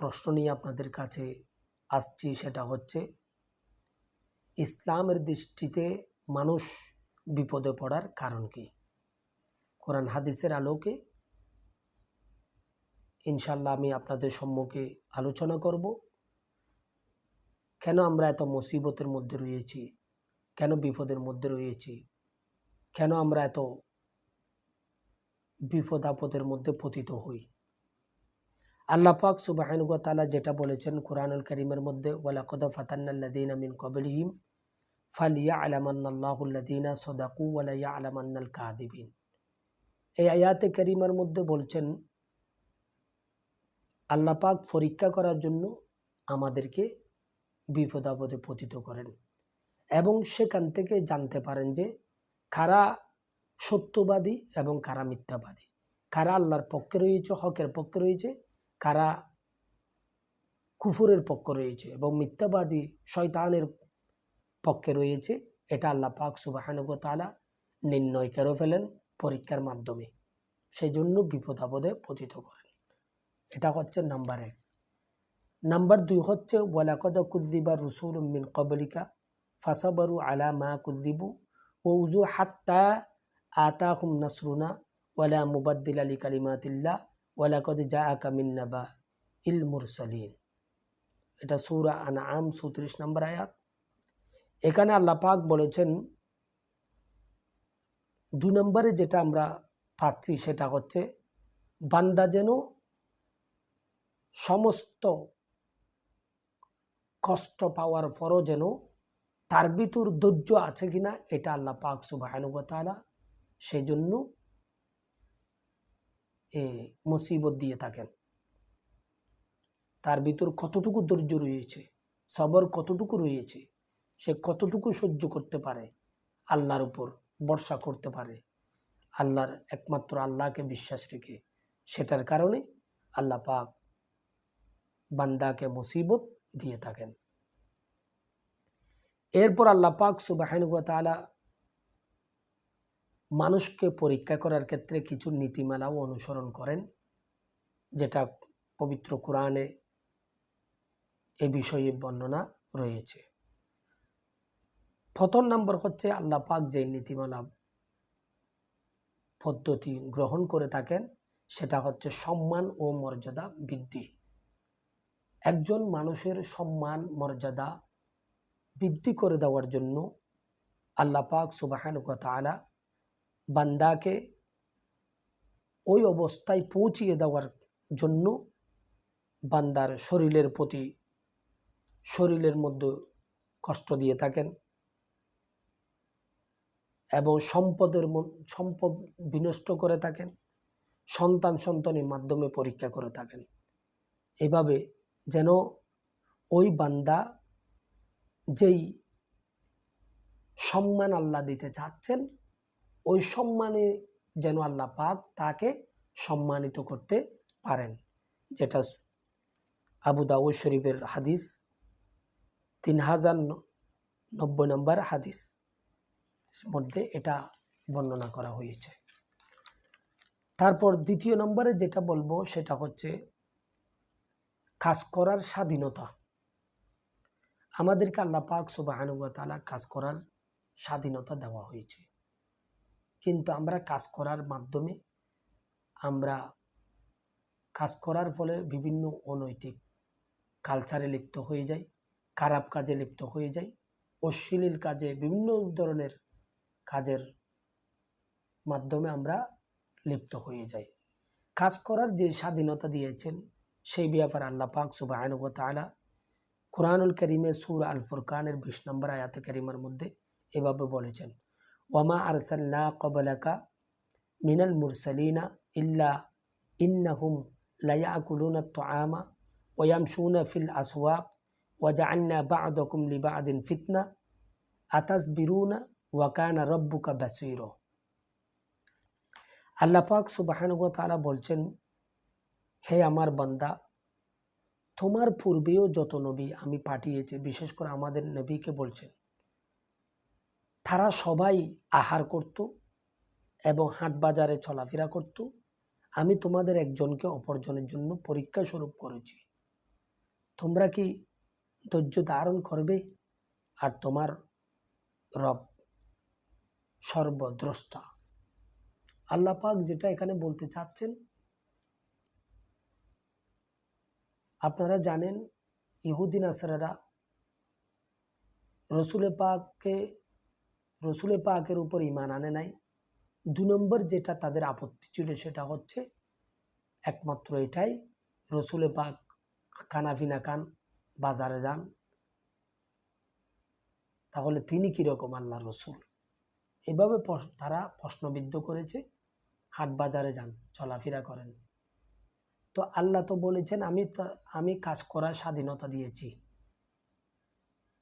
প্রশ্ন নিয়ে আপনাদের কাছে আসছি, সেটা হচ্ছে, ইসলামের দৃষ্টিতে মানুষ বিপদে পড়ার কারণ কি? কোরআন হাদিসের আলোকে ইনশাল্লাহ আমি আপনাদের সম্মুখে আলোচনা করব। কেন আমরা এত মুসিবতের মধ্যে রয়েছি? কেন বিপদের মধ্যে রয়েছি? কেন আমরা এত বিপদ আপদের মধ্যে পতিত হই? আল্লাহ পাক সুবাহানুগ তালা যেটা বলেছেন কোরআনুল করিমের মধ্যে, ওয়ালাকদ ফাতান্নাল্লাদিন মিন কবলিহিম ফালিয়া আলামান্নাল্লাহুল্লাদিনা সদাকু ওয়ালাইয়া আলামান্নাল কাদিবিন এই আয়াতে করিমের মধ্যে বলছেন, আল্লাহ পাক পরীক্ষা করার জন্য আমাদেরকে বিপদ আপদে পতিত করেন এবং সেখান থেকে জানতে পারেন যে কারা সত্যবাদী এবং কারা মিথ্যাবাদী। কারা আল্লাহর পক্ষে রয়েছে, হকের পক্ষে রয়েছে কারা কুফুরের পক্ষে রয়েছে এবং মিথ্যাবাদী শয়তানের পক্ষে রয়েছে, এটা আল্লাহ পাক সুবাহানুগ তালা নির্ণয় করে ফেলেন পরীক্ষার মাধ্যমে। সেই জন্য বিপদ আপদে পতিত করেন। এটা হচ্ছে নাম্বার এক। নাম্বার দুই হচ্ছে, ওয়ালাকদ কুদ্দিবা রসুল মিন কবলিকা ফাসাবারু আলা মা কুদ্দিবু উজু হাত্তা আতাহুম নাসরুনা ওয়ালা মুবাদ্দিল আলী কালিমাতিল্লা ওয়ালাকদ জা আকা মিন্নাবা ইল মুরসালিন। এটা সুরা আন আম চৌত্রিশ নম্বর আয়াত। এখানে আল্লাহ পাক বলেছেন, দু নম্বরে যেটা আমরা পাচ্ছি সেটা হচ্ছে, বান্দা যেন সমস্ত কষ্ট পাওয়ার পরও যেন তার ভিতর ধৈর্য আছে কিনা, এটা আল্লাহ পাক সুবাহানুগতালা সেই জন্য এ মুসিবত দিয়ে থাকেন। তার ভিতর কতটুকু ধৈর্য রয়েছে, সবর কতটুকু রয়েছে, সে কতটুকু সহ্য করতে পারে, আল্লাহর উপর বর্ষা করতে পারে। আল্লাহর একমাত্র আল্লাহকে বিশ্বাস রেখে সেটার কারণে আল্লাহ পাক বান্দাকে মুসিবত দিয়ে থাকেন। এরপর আল্লাহ পাক সুবাহানুগতালা মানুষকে পরীক্ষা করার ক্ষেত্রে কিছু নীতিমালাও অনুসরণ করেন, যেটা পবিত্র কোরআনে এ বিষয়ে বর্ণনা রয়েছে। প্রথম নম্বর হচ্ছে আল্লাহ পাক যে নীতিমালা পদ্ধতি গ্রহণ করে থাকেন, সেটা হচ্ছে সম্মান ও মর্যাদা বৃদ্ধি। একজন মানুষের সম্মান, মর্যাদা বৃদ্ধি করে দেওয়ার জন্য আল্লাহ পাক সুবাহান তালা বান্দাকে ওই অবস্থায় পৌঁছিয়ে দেওয়ার জন্য বান্দার শরীরের প্রতি শরীরের মধ্যে কষ্ট দিয়ে থাকেন এবং সম্পদের সম্পদ বিনষ্ট করে থাকেন, সন্তান সন্তানের মাধ্যমে পরীক্ষা করে থাকেন। এভাবে যেন ওই বান্দা যেই সম্মান আল্লাহ দিতে চাচ্ছেন ওই সম্মানে যেন আল্লাহ পাক তাকে সম্মানিত করতে পারেন। যেটা আবু দাউদ শরীফের হাদিস, তিন হাজার নব্বই নম্বর হাদিস মধ্যে এটা বর্ণনা করা হয়েছে। তারপর দ্বিতীয় নম্বরে যেটা বলব সেটা হচ্ছে কাজ করার স্বাধীনতা। আমাদেরকে আল্লাহ পাক সুবাহানুবতালা কাজ করার স্বাধীনতা দেওয়া হয়েছে। কিন্তু আমরা কাজ করার মাধ্যমে আমরা কাজ করার ফলে বিভিন্ন অনৈতিক কালচারে লিপ্ত হয়ে যাই, খারাপ কাজে লিপ্ত হয়ে যাই, অশ্লীল কাজে, বিভিন্ন ধরনের কাজের মাধ্যমে আমরা লিপ্ত হয়ে যাই। কাজ করার যে স্বাধীনতা দিয়েছেন, সেই ব্যাপারে আল্লাহ পাক সুবাহানুগ তালা কোরআনুল করিমে সুর আল ফুরকানের বিশ নম্বর আয়াত করিমের মধ্যে এভাবে বলেছেন ওয়ামা আরসাল্লা কবলাকা মিনাল মুরসালিনা ইল্লা ইন্নাহুম লায়াকুলুনা তোয়ামা ওয়ামশুনা ফিল আসওয়াক ওয়াজআলনা বা'দাকুম লিবা'দিন ফিতনা আতাসবিরুনা ওয়াকানা রব্বুকা বাসীরা আল্লাহ পাক সুবহানাহু ওয়া তাআলা বলছেন, হে আমার বান্দা, তোমার পূর্বেও যত নবী আমি পাঠিয়েছি, বিশেষ করে আমাদের নবীকে বলছেন তারা সবাই আহার করত এবং হাট বাজারে চলাফেরা করত। আমি তোমাদের একজনকে অপরজনের জন্য পরীক্ষা স্বরূপ করেছি। তোমরা কি ধৈর্য ধারণ করবে? আর তোমার রব সর্বদ্রষ্টা। আল্লাহ পাক যেটা এখানে বলতে চাচ্ছেন, আপনারা জানেন ইহুদিন আসারারা রসুলে পাককে রসুলে পাকের উপর ইমান আনে নাই। দু নম্বর যেটা তাদের আপত্তি ছিল সেটা হচ্ছে একমাত্র এটাই, রসুলে পাক কানাফিনা খান, বাজারে যান। তাহলে তিনি কীরকম আল্লাহ রসুল? এভাবে তারা প্রশ্নবিদ্ধ করেছে, হাট বাজারে যান, চলাফেরা করেন। তো আল্লাহ তো বলেছেন, আমি আমি কাজ করার স্বাধীনতা দিয়েছি।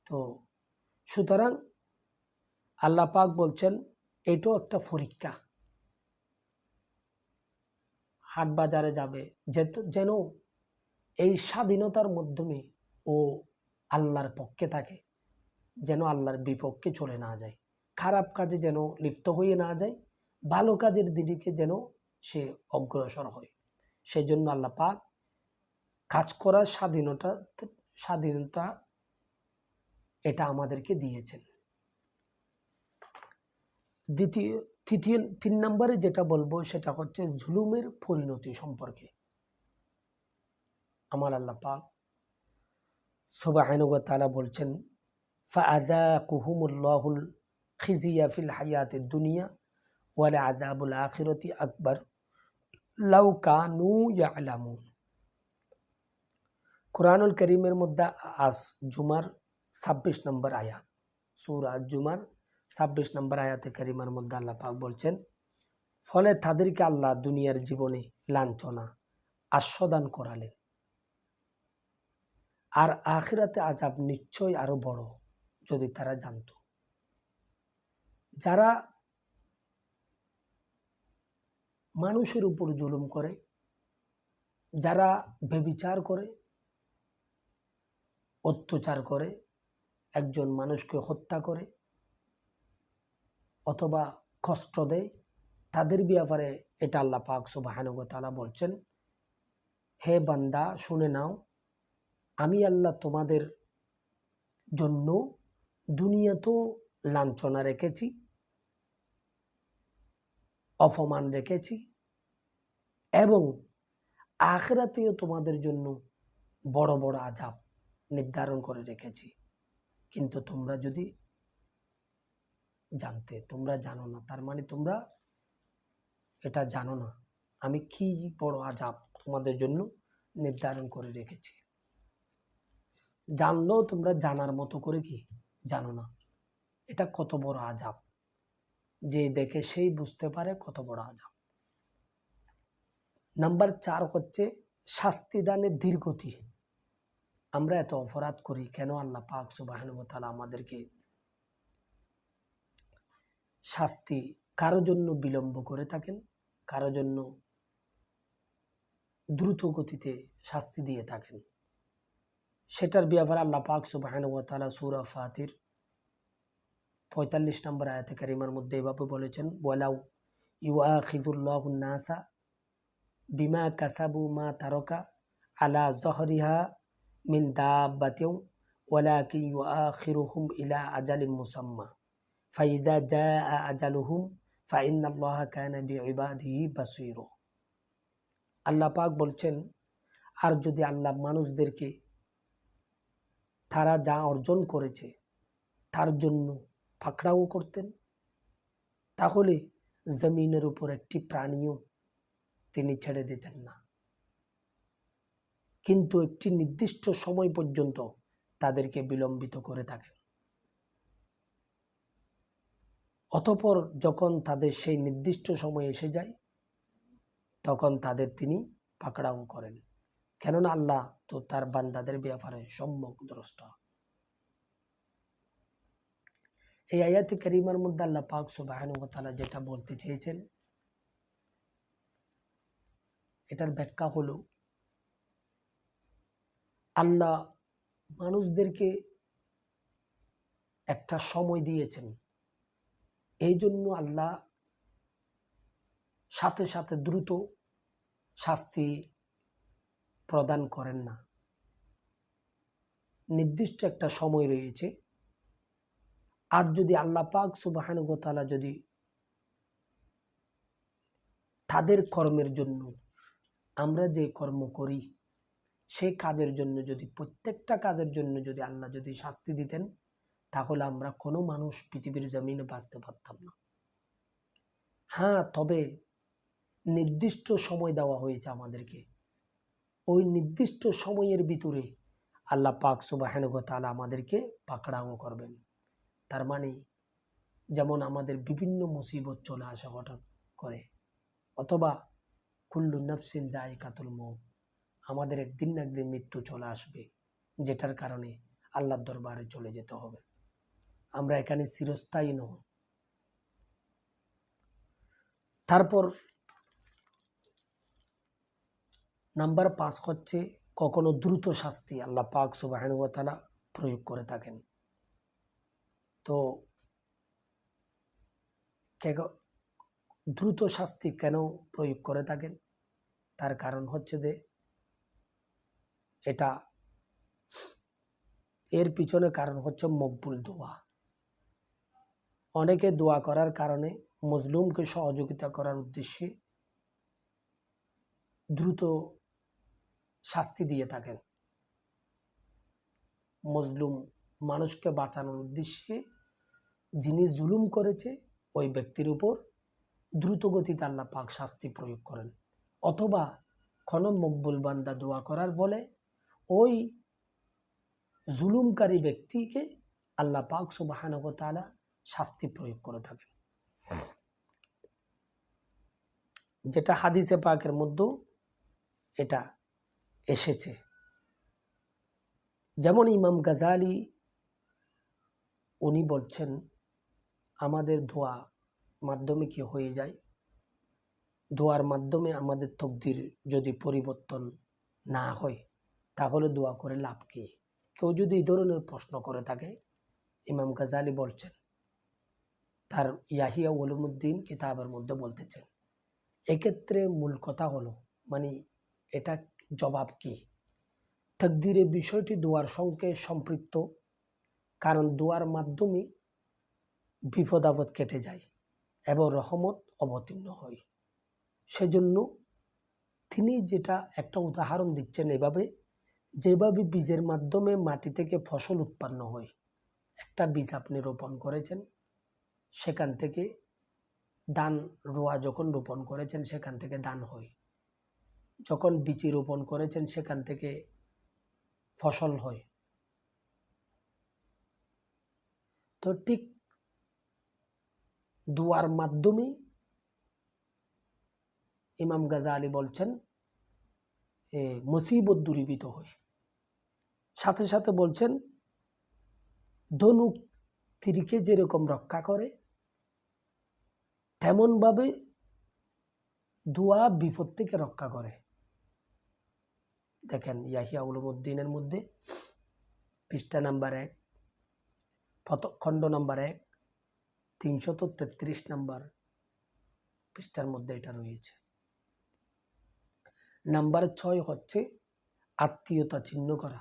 তো সুতরাং আল্লাহ পাক বলছেন, এটাও একটা পরীক্ষা। হাট বাজারে যাবে যেন এই স্বাধীনতার মাধ্যমে ও আল্লাহর পক্ষে থাকে, যেন আল্লাহর বিপক্ষে চলে না যায়। খারাপ কাজে যেন লিপ্ত হয়ে না যায়, ভালো কাজের দিকে যেন সে অগ্রসর হয়। সেই জন্য আল্লাহ পাক কাজ করার স্বাধীনতা স্বাধীনতা এটা আমাদেরকে দিয়েছেন। দ্বিতীয়, তৃতীয়, তিন নম্বরে যেটা বলব সেটা হচ্ছে জুলুমের পরিণতি সম্পর্কে। আমার আল্লাহ পাক সুবাহানুগ তালা বলছেন ফাদা কুহুমুল্লাহুল খিজিয়া ফিল হায়াতের দুনিয়া ওয়ালা আদাবুল আখিরতি আকবর লাউ কানু ইয়ালামুন। কোরআনুল করিমের মধ্যে আজ জুমার ছাব্বিশ নম্বর আয়াত, সুরা জুমার ছাব্বিশ নম্বর আয়াতে করিমার মধ্যে আল্লাহ পাক বলছেন, ফলে তাদেরকে আল্লাহ দুনিয়ার জীবনে লাঞ্ছনা, আস্বাদান করালেন। আর আখিরাতে আজাব নিশ্চয় আরও বড় যদি তারা জানত। যারা মানুষের উপর জুলুম করে, যারা বেবিচার করে, অত্যাচার করে, একজন মানুষকে হত্যা করে অথবা কষ্ট দেয়, তাদের ব্যাপারে এটা আল্লাহ পাক সুবাহানুগতালা বলছেন, হে বান্দা, শুনে নাও, আমি আল্লাহ তোমাদের জন্য দুনিয়াতেও লাঞ্ছনা রেখেছি, অপমান রেখেছি এবং আখরাতেও তোমাদের জন্য বড় বড় আজাব নির্ধারণ করে রেখেছি। কিন্তু তোমরা যদি জানতে, তোমরা জানো না। তার মানে তোমরা এটা জানো না। আমি কি বড় আজাব তোমাদের জন্য নির্ধারণ করে রেখেছি? জানলেও তোমরা জানার মতো করে কি? জানো না। এটা কত বড় আজাব। যে দেখে সেই বুঝতে পারে কত বড় আজাব। নাম্বার চার হচ্ছে শাস্তিদানের দীর্ঘতি আমরা এত অপরাধ করি, কেন আল্লাহ পাক সুবাহানুমতালা আমাদেরকে শাস্তি কারও জন্য বিলম্ব করে থাকেন, কারও জন্য দ্রুত গতিতে শাস্তি দিয়ে থাকেন। সেটার ব্যাপারে আল্লাহ পাক সুবাহানুমতালা সুরা ফাতির পঁয়তাল্লিশ নম্বর আয়াতে কারিমার মধ্যে এভাবে বলেছেন বলাউ ইউআ খিদুল্লাহ নাসা বিমা কাসাবু মা তারকা আলা জহরিহা মিন দাবাতেও ওয়ালাকিন ইউআখিরুহুম ইলা আজালিম মুসাম্মা। ফাইদা জা আজালুহুম ফাইন্নাল্লাহ কানা বিইবাদিহি বাসীর আল্লাহ পাক বলছেন, আর যদি আল্লাহ মানুষদেরকে তারা যা অর্জন করেছে, তার জন্য ফাঁকড়াও করতেন, তাহলে জমিনের উপর একটি প্রাণীও তিনি ছেড়ে দিতেন না। কিন্তু একটি নির্দিষ্ট সময় পর্যন্ত তাদেরকে বিলম্বিত করে থাকেন। অতপর যখন তাদের সেই নির্দিষ্ট সময় এসে যায়, তখন তাদের তিনি পাকড়াও করেন। কেননা আল্লাহ তো তার বান্দাদের ব্যাপারে সম্যক দ্রষ্টা। এই আয়াতি করিমার মধ্যে আল্লাহ পাক সুবাহানুতালা যেটা বলতে চেয়েছেন, এটার ব্যাখ্যা হলো, আল্লাহ মানুষদেরকে একটা সময় দিয়েছেন। এই জন্য আল্লাহ সাথে সাথে দ্রুত শাস্তি প্রদান করেন না। নির্দিষ্ট একটা সময় রয়েছে। আর যদি আল্লাহ পাক সুবাহানুগতালা যদি তাদের কর্মের জন্য আমরা যে কর্ম করি, সেই কাজের জন্য যদি, প্রত্যেকটা কাজের জন্য যদি আল্লাহ যদি শাস্তি দিতেন তাহলে আমরা কোনো মানুষ পৃথিবীর জমিনে বাঁচতে পারতাম না। হ্যাঁ তবে নির্দিষ্ট সময় দেওয়া হয়েছে আমাদেরকে। ওই নির্দিষ্ট সময়ের ভিতরে আল্লাহ পাক সুবাহানুগতালা আমাদেরকে পাকড়াও করবেন। তার মানে যেমন আমাদের বিভিন্ন মুসিবত চলে আসা হঠাৎ করে, অথবা কুল্লু নফসিন যায় কাতুল মৌত আমাদের একদিন না একদিন মৃত্যু চলে আসবে, যেটার কারণে আল্লাহর দরবারে চলে যেতে হবে। আমরা এখানে চিরস্থায়ী নহ তারপর নাম্বার পাঁচ হচ্ছে কখনো দ্রুত শাস্তি আল্লাহ পাক সুবাহানুয়াতালা প্রয়োগ করে থাকেন। তো দ্রুত শাস্তি কেন প্রয়োগ করে থাকেন? তার কারণ হচ্ছে যে এটা এর পিছনে কারণ হচ্ছে মকবুল দোয়া। অনেকে দোয়া করার কারণে মজলুমকে সহযোগিতা করার উদ্দেশ্যে দ্রুত শাস্তি দিয়ে থাকেন। মজলুম মানুষকে বাঁচানোর উদ্দেশ্যে যিনি জুলুম করেছে, ওই ব্যক্তির উপর দ্রুত গতিতে আল্লাহ পাক শাস্তি প্রয়োগ করেন। অথবা কোনো মকবুল বান্দা দোয়া করার ফলে ওই জুলুমকারী ব্যক্তিকে আল্লাহ পাক সুবাহানগতালা শাস্তি প্রয়োগ করে থাকেন। যেটা হাদিসে পাকের মধ্যেও এটা এসেছে। যেমন ইমাম গাজালি উনি বলছেন আমাদের ধোয়া মাধ্যমে কি হয়ে যায়? দোয়ার মাধ্যমে আমাদের তকদির যদি পরিবর্তন না হয় তাহলে দোয়া করে লাভ কি? কেউ যদি এই ধরনের প্রশ্ন করে থাকে ইমাম গাজালি বলছেন তার ইয়াহিয়া ওলুমুদ্দিন কিতাবের মধ্যে বলতেছেন। এক্ষেত্রে মূল কথা হলো মানে এটা জবাব কি? তকদিরের বিষয়টি দোয়ার সঙ্গে সম্পৃক্ত, কারণ দোয়ার মাধ্যমে বিপদ আপদ কেটে যায় এবং রহমত অবতীর্ণ হয়। সেজন্য তিনি যেটা একটা উদাহরণ দিচ্ছেন এভাবে, যেভাবে বীজের মাধ্যমে মাটি থেকে ফসল উৎপন্ন হয়, একটা বীজ আপনি রোপণ করেছেন সেখান থেকে ধান রোয়া যখন রোপণ করেছেন, সেখান থেকে ধান হয়। যখন বিচি রোপণ করেছেন, সেখান থেকে ফসল হয়। তো ঠিক দুয়ার মাধ্যমে ইমাম গাজা আলী বলছেন মুসিবত দূরীভূত হয়। সাথে সাথে বলছেন, ধনুক তীরকে যেরকম রক্ষা করে তেমনভাবে দোয়া বিপদ থেকে রক্ষা করে। দেখেন ইয়াহিয়া উলুমুদ্দিনের মধ্যে পৃষ্ঠা নাম্বার এক খণ্ড নাম্বার এক, তিনশত তেত্রিশ নাম্বার পৃষ্ঠার মধ্যে এটা রয়েছে। নাম্বার ছয় হচ্ছে আত্মীয়তা চিহ্ন করা।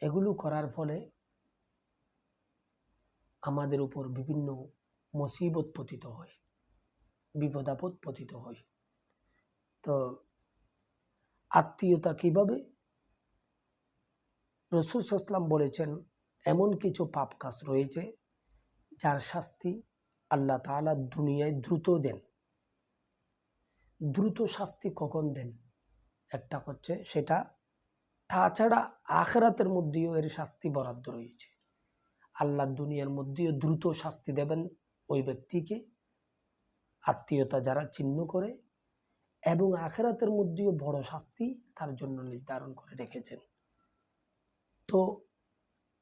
এগুলো করার ফলে আমাদের উপর বিভিন্ন মুসিবত পতিত হয়, বিপদাপদ পতিত হয়। তো আত্মীয়তা কীভাবে? রসুল সাসলাম বলেছেন, এমন কিছু পাপ কাজ রয়েছে যার শাস্তি আল্লাহ তাআলা দুনিয়ায় দ্রুত দেন। দ্রুত শাস্তি কখন দেন? একটা হচ্ছে সেটা, তাছাড়া আখরাতের মধ্যেও এর শাস্তি বরাদ্দ রয়েছে। আল্লাহ দুনিয়ার মধ্যেও দ্রুত শাস্তি দেবেন ওই ব্যক্তিকে। আত্মীয়তা যারা চিহ্ন করে এবং আখেরাতের মধ্যেও বড় শাস্তি তার জন্য নির্ধারণ করে রেখেছেন। তো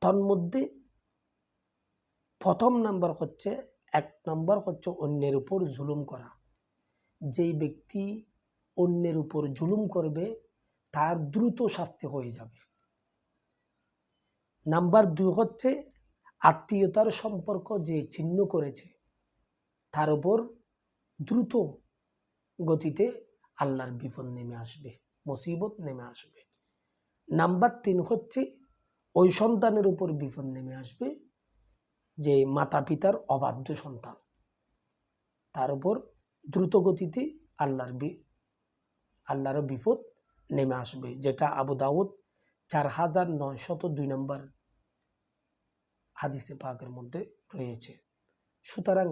তন্মধ্যে প্রথম নাম্বার হচ্ছে, এক নাম্বার হচ্ছে অন্যের উপর জুলুম করা। যেই ব্যক্তি অন্যের উপর জুলুম করবে, তার দ্রুত শাস্তি হয়ে যাবে। নাম্বার দুই হচ্ছে আত্মীয়তার সম্পর্ক যে চিহ্ন করেছে, তার উপর দ্রুত গতিতে আল্লাহর বিপদ নেমে আসবে, মুসিবত নেমে আসবে। নাম্বার তিন হচ্ছে, ওই সন্তানের উপর বিপদ নেমে আসবে যে মাতা পিতার অবাধ্য সন্তান। তার উপর দ্রুত গতিতে আল্লাহর বি, আল্লাহর বিপদ নেমে আসবে, যেটা আবু দাউদ চার হাজার নয়শত দুই নম্বর হাদিসে পাকের মধ্যে রয়েছে। সুতরাং